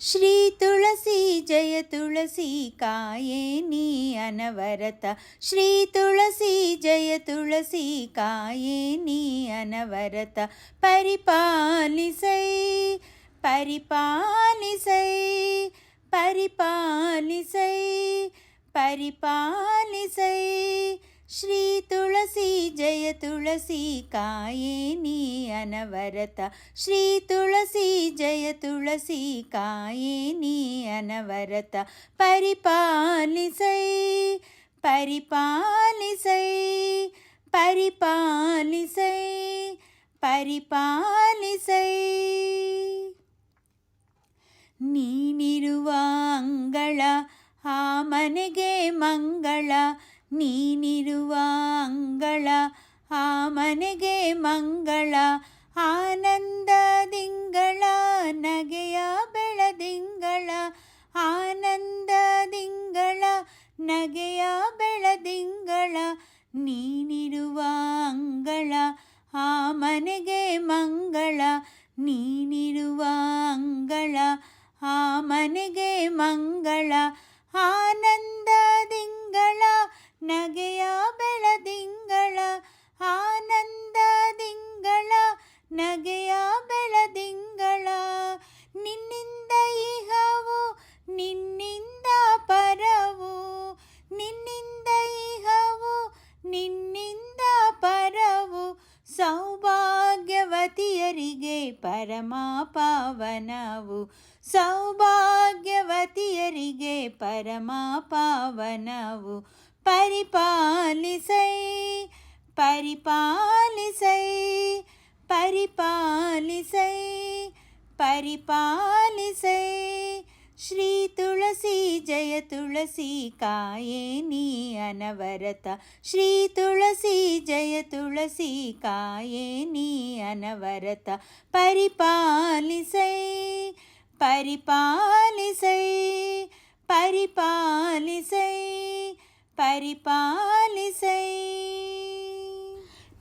ಶ್ರೀ ತುಳಸಿ ಜಯ ತುಳಸಿ ಕಾಯೇ ನೀ ಅನವರತ ಶ್ರೀ ತುಳಸಿ ಜಯ ತುಳಸಿ ಕಾಯೇ ನೀ ಅನವರತ ಪರಿಪಾಲಿಸೈ ಪರಿಪಾಲಿಸೈ ಪರಿಪಾಲಿಸೈ ಪರಿಪಾಲಿಸೈ ಶ್ರೀ ತುಳಸಿ ಜಯ ತುಳಸಿ ಕಾಯೇ ನೀ ಅನವರತ ಶ್ರೀ ತುಳಸಿ ಜಯ ತುಳಸಿ ಕಾಯೇ ನೀ ಅನವರತ ಪರಿಪಾಲಿಸೈ ಪರಿಪಾಲಿಸೈ ಪರಿಪಾಲಿಸೈ ಪರಿಪಾಲಿಸೈ ನೀನಿರುವ ಅಂಗಳ ಆ ಮನೆಗೆ ಮಂಗಳ ನೀನಿರುವ 你 ಸೌಭಾಗ್ಯವತಿಯರಿಗೆ ಪರಮ ಪಾವನವು ಸೌಭಾಗ್ಯವತಿಯರಿಗೆ ಪರಮ ಪಾವನವು ಪರಿಪಾಲಿಸೈ ಪರಿಪಾಲಿಸೈ ಪರಿಪಾಲಿಸೈ ಪರಿಪಾಲಿಸೈ ಶ್ರೀ ತುಳಸಿ ಜಯ ತುಳಸಿ ಕಾಯೇ ನೀ ಅನವರತ ಶ್ರೀ ತುಳಸಿ ಜಯ ತುಳಸಿ ಕಾಯೇ ನೀ ಅನವರತ ಪರಿಪಾಲಿಸೈ ಪರಿಪಾಲಿಸೈ ಪರಿಪಾಲಿಸೈ ಪರಿಪಾಲಿಸೈ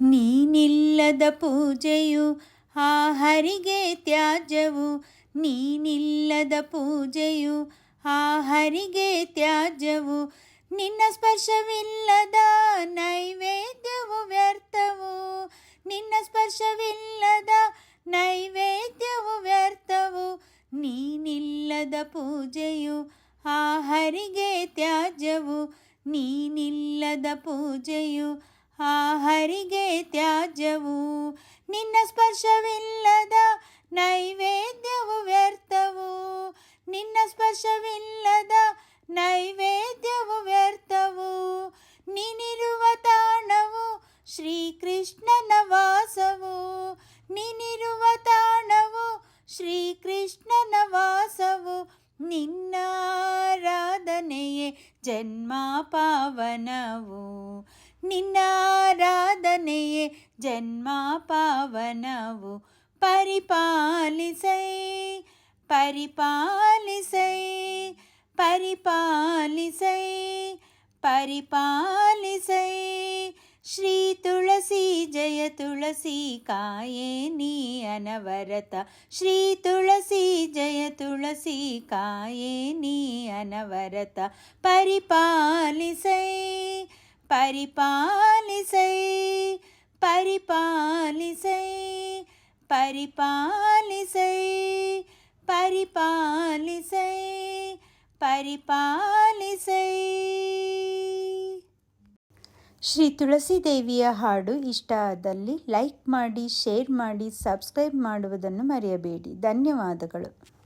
ನೀನಿಲ್ಲದ ಪೂಜೆಯು ಆ ಹರಿಗೆ ತ್ಯಾಜ್ಯವು ನೀನಿಲ್ಲದ ಪೂಜೆಯು ಆ ಹರಿಗೆ ತ್ಯಾಜ್ಯವು ನಿನ್ನ ಸ್ಪರ್ಶವಿಲ್ಲದ ನೈವೇದ್ಯವು ವ್ಯರ್ಥವು. ನಿನ್ನ ಸ್ಪರ್ಶವಿಲ್ಲದ ನೈವೇದ್ಯವು ವ್ಯರ್ಥವು. ನೀನಿಲ್ಲದ ಪೂಜೆಯು ಆ ಹರಿಗೆ ತ್ಯಾಜ್ಯವು. ನೀನಿಲ್ಲದ ಪೂಜೆಯು ಆ ಹರಿಗೆ ತ್ಯಾಜ್ಯವು. ನಿನ್ನ ಸ್ಪರ್ಶವಿಲ್ಲದ ನೈವೇದ್ಯವು ವ್ಯರ್ಥವು ನೀನಿರುವ ತಾಣವು ಶ್ರೀಕೃಷ್ಣನ ವಾಸವು ನೀನಿರುವ ತಾಣವು ಶ್ರೀಕೃಷ್ಣನ ವಾಸವು ನಿನ್ನಾರಾಧನೆಯೇ ಜನ್ಮ ಪಾವನವು ನಿನ್ನಾರಾಧನೆಯೇ ಜನ್ಮ ಪಾವನವು ಪರಿಪಾಲಿಸೈ ಪರಿಪಾಲಿಸೈ ಪರಿಪಾಲಿಸೈ ಪರಿಪಾಲಿಸೈ ಶ್ರೀ ತುಳಸಿ ಜಯ ತುಳಸಿ ಕಾಯೇ ನೀ ಅನವರತ ಶ್ರೀ ತುಳಸಿ ಜಯ ತುಳಸಿ ಕಾಯೇ ನೀ ಅನವರತ ಪರಿಪಾಲಿಸೈ ಪರಿಪಾಲಿಸೈ ಪರಿಪಾಲಿಸೈ ಪರಿಪಾಲಿಸೈ ಪರಿಪಾಲಿಸೈ ಪರಿಪಾಲಿಸೈ. ಶ್ರೀ ತುಳಸಿ ದೇವಿಯ ಹಾಡು ಇಷ್ಟ ಆದಲ್ಲಿ ಲೈಕ್ ಮಾಡಿ, ಶೇರ್ ಮಾಡಿ, ಸಬ್ಸ್ಕ್ರೈಬ್ ಮಾಡುವುದನ್ನು ಮರೆಯಬೇಡಿ. ಧನ್ಯವಾದಗಳು.